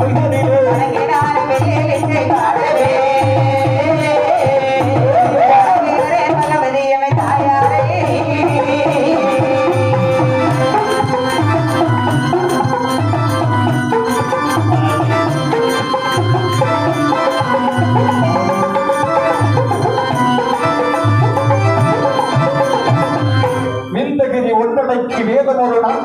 அருகிலே வணங்கினார்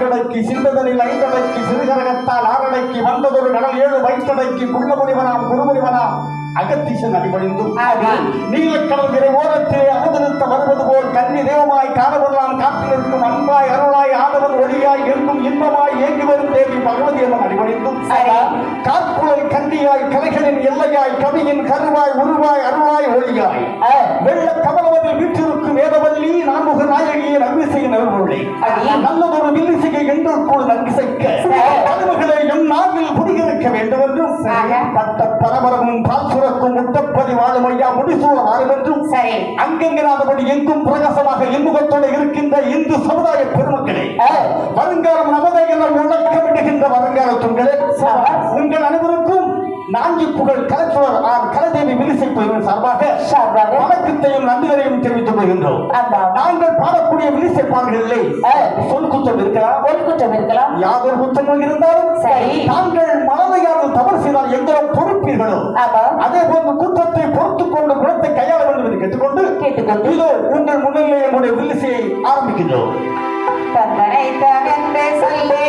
நான்கடைக்கு சிந்ததனில் ஐந்தடைக்கு சிறுகரகத்தால் ஆறடைக்கு வந்ததொரு கடல் ஏழு வயிற்றடைக்கு குள்ளமுடிவனாம் குருமுடிவனாம் அகத்தீசன் அடிபணிந்தும் ஆமா. நீலக்கடல் திரை ஓரத்திலே அவதரித்த வருவது போல் கன்னி தேவமாய் காணவெல்லாம் காத்திருக்கும் அன்பாய் அருளாய் ஆதவன் ஒளியாய் எங்கும் இன்பமாய் ஏங்கி வரும் தேவி பகவதி அம்மன் அடிபணிந்தும். காற்புழல் கண்டியாய் கலைகளின் எல்லையாய் கவியின் கருவாய் உருவாய் அருளாய் ஒளியாய் வெள்ள கமலவதில் வீற்றிருக்கும் வேதவல்லி நான்முக நாயகியை நன்மிசையின் அருள்மொழி அடி. வேண்டும் என்றும். பட்ட பரபரமும் பால் சுரக்கும் முட்டப்பதி வாழும் ஐயா முடிசூழ வாழும் என்றும் சரி. அங்கெங்கிறாதபடி எங்கும் பிரகாசமாக இன்முகத்தோடு இருக்கின்ற இந்து சமுதாய பெருமக்களே வருங்காலம் நமதை என முழக்கமிடுகின்ற வருங்கால துங்களே உங்கள் அனைவருக்கும் நான்கு புகழ் கலைச்சுவர் ஆர் கலைதேவி பெறுவதன் சார்பாக சார்பாக. வணக்கத்தையும் நன்றிகளையும் தெரிவித்துக் கொள்கின்றோம். நாங்கள் பாடக்கூடிய விலிசை பாடல்களிலே சொல் குற்றம் இருக்கலாம் ஒரு குற்றம் இருக்கலாம் யாதொரு குற்றமும் இருந்தாலும் சரி. தாங்கள் மனதையாவது தவறு செய்தால் எங்களும் பொறுப்பீர்களோ. அதே போன்று குற்றத்தை பொறுத்துக் கொண்டு குணத்தை கையாள வேண்டும் என்று கேட்டுக்கொண்டு கேட்டுக்கொண்டு. இதோ உங்கள் முன்னிலே என்னுடைய வில்லிசையை ஆரம்பிக்கின்றோம் தந்தனை தகன்று சொல்லி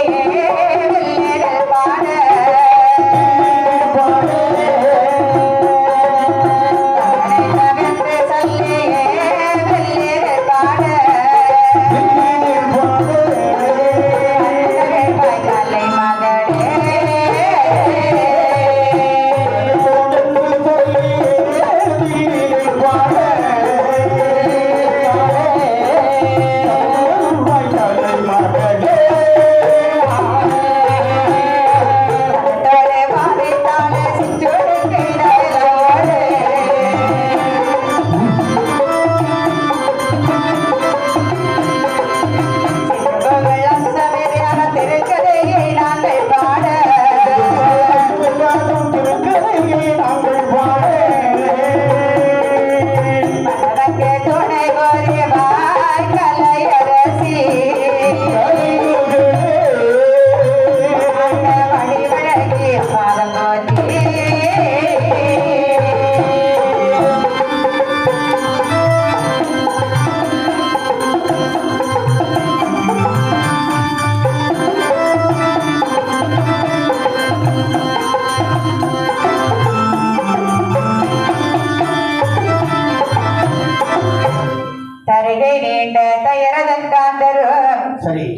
தயரதன் காந்தரும்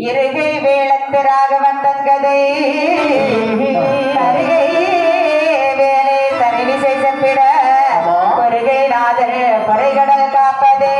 இருகை வேளத்து ராகவன் தங்கதை தருகை வேலை தனிவிசை செப்பிட பொருகை நாதர் பொறைகடல் காப்பதே.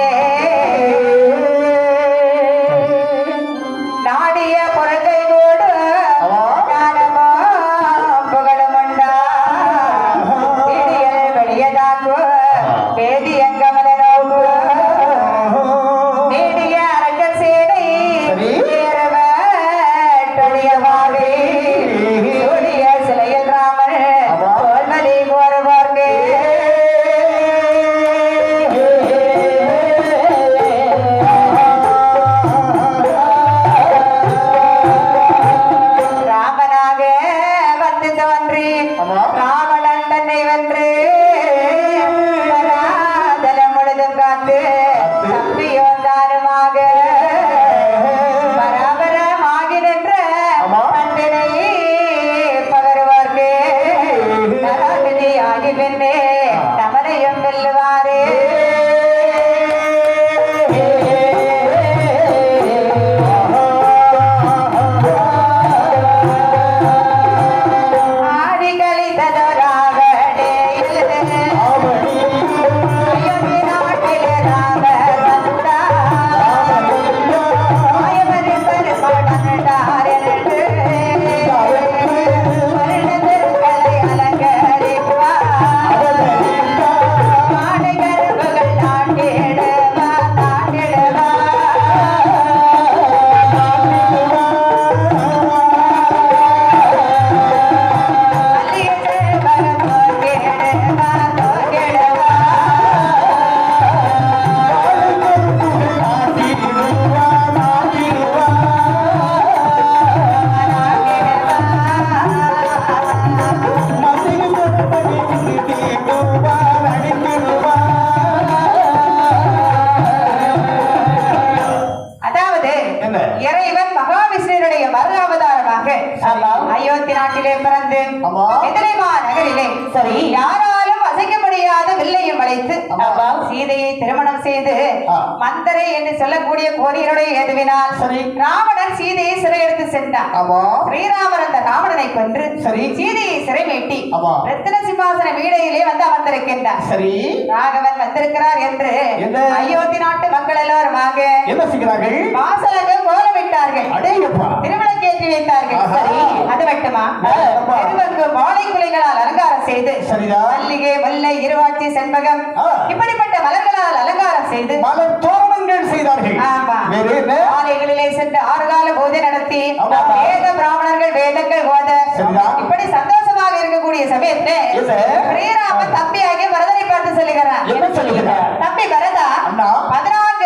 இறைவன். மகாவிஷ்ணுடைய மறு அவதாரமாக அயோத்தி நாட்டிலே பிறந்து எதிரிமா நகரிலே சரி. யாரோ முடியாத வில்லையும் அழைத்து ஆமா. சீதையை திருமணம் செய்து. மந்தரை என்று சொல்லக்கூடிய கோரியருடைய ஏதுவினால் சரி. ராவணன் சீதையை சிறையெடுத்து சென்றான் ஆமா ஸ்ரீராமர் அந்த ராவணனை கொன்று சரி. சீதையை சிறை மீட்டி ஆமா. ரத்தின சிம்மாசன வீடையிலே வந்து அமர்ந்திருக்கின்றார் சரி ராகவன் வந்திருக்கிறார் என்று? அயோத்தி நாட்டு மக்கள் எல்லோருமாக என்ன செய்கிறார்கள் வாசலக கோலமிட்டார்கள் திருவிளக்கேற்றி வைத்தார்கள். சரி அது மட்டுமா. தெருவுக்கு வாழை குலைகளால் அலங்காரம் செய்து. மல்லிகை முல்லை இருவாட்சி செண்பகம். இப்படிப்பட்ட மலர்களால் அலங்காரம் செய்து மலர் தோரணங்கள் செய்தார்கள் ஆமா. ஆலைகளிலே சென்று ஆறுகால பூஜை நடத்தி. வேத பிராமணர்கள் வேதங்கள் ஓத. இப்படி சந்தோஷமாக இருக்கக்கூடிய சமயத்திலே என்ன? ஸ்ரீராமன் தம்பியாகிய பரதனை பார்த்து சொல்லுகிறார்? தம்பி பரதா அண்ணா.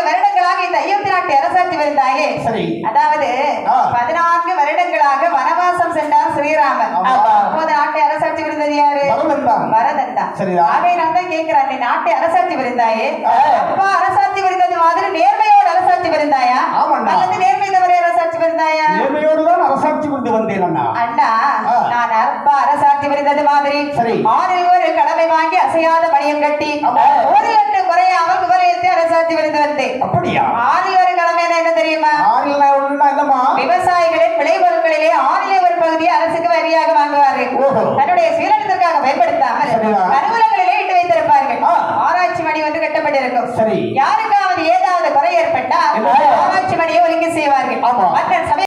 வருடங்களாக இந்த அயோத்தி நாட்டை அரசாட்சி வருந்தாயே சரி அதாவது. பதினான்கு வருடங்களாக வனவாசம் சென்றார் ஸ்ரீராமன். அப்போது நாட்டை அரசாட்சி விருந்தது யாரு பரதன் தான். சரிதான். ஆகையினால் தான் கேட்கிறான் நீ நாட்டை அரசாட்சி விருந்தாயே. அப்பா அரசாட்சி விருந்தது மாதிரி நேர்மையோடு அரசாட்சி விருந்தாயா. அல்லது நேர்மை தவறி அரசாட்சி விருந்தாயா நேர்மையோடு தான் அரசாட்சி கொண்டு வந்தேன் அண்ணா. நான் அப்பா அரசாட்சி விருந்தது மாதிரி. ஆறில் ஒரு கடமை வாங்கி அசையாத மணியம் கட்டி ஆமா. ஒரு எட்டு குறையாமல் குறையத்தை அரசாட்சி விருந்து வந்தேன். அப்படியா? ஆறில் ஒரு கடமை என்ன தெரியுமா? ஆறில் விவசாயிகளின் விளைபொருட்களிலே